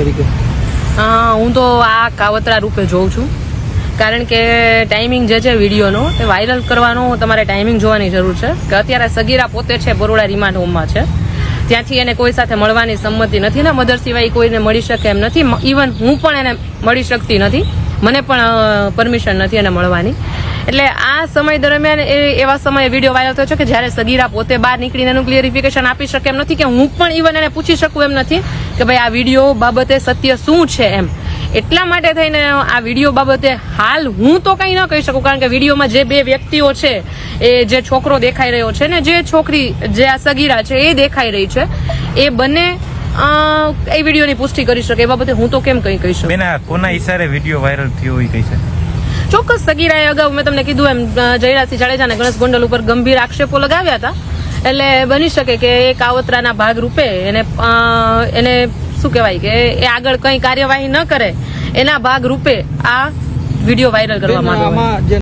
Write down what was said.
તરીકે? હું તો આ કાવતરા રૂપે જોઉં છું. કારણ કે ટાઈમિંગ જે છે વિડીયોનો, એ વાયરલ કરવાનો તમારે ટાઈમિંગ જોવાની જરૂર છે. કે અત્યારે સગીરા પોતે છે, બરોડા રિમાન્ડ હોમમાં છે. ત્યાંથી એને કોઈ સાથે મળવાની સંમતિ નથી. ને, મધર સિવાય કોઈને મળી શકે એમ નથી. ઇવન હું પણ એને મળી શકતી નથી. મને પણ પરમિશન નથી એને મળવાની. એટલે આ સમય દરમિયાન એ, એવા સમયે વીડિયો વાયરલ થયો છે કે જ્યારે સગીરા પોતે બહાર નીકળીને એનું ક્લિયરિફિકેશન આપી શકે એમ નથી કે હું પણ ઇવન એને પૂછી શકું એમ નથી. કે ભાઈ આ વીડિયો બાબતે સત્ય શું છે એમ. એટલા માટે થઈને આ વીડિયો બાબતે હાલ હું તો કંઈ ન કહી શકું કારણ કે વિડીયોમાં જે બે વ્યક્તિઓ છે એ જે છોકરો દેખાઈ રહ્યો છે ને જે છોકરી જે આ સગીરા છે એ દેખાઈ રહી છે એ બંને એ વિડીયોની પુષ્ટિ કરી શકે. એ બાબતે હું તો કેમ કંઈ કહી શકું? બેન કોના ઈશારે વીડિયો વાયરલ થયો હોય કઈ છે ચોક્કસ સગીરાએ અગાઉ મેં તમને કીધું એમ જયરાજસિંહ જાડેજા અને ગણેશ ગોંડલ ઉપર ગંભીર આક્ષેપો લગાવ્યા હતા. એટલે બની શકે કે એ કાવતરાના ભાગ રૂપે એને એને શું કહેવાય કે એ આગળ કંઈ કાર્યવાહી ન કરે એના ભાગ રૂપે આ વીડિયો વાયરલ કરવામાં આવ્યો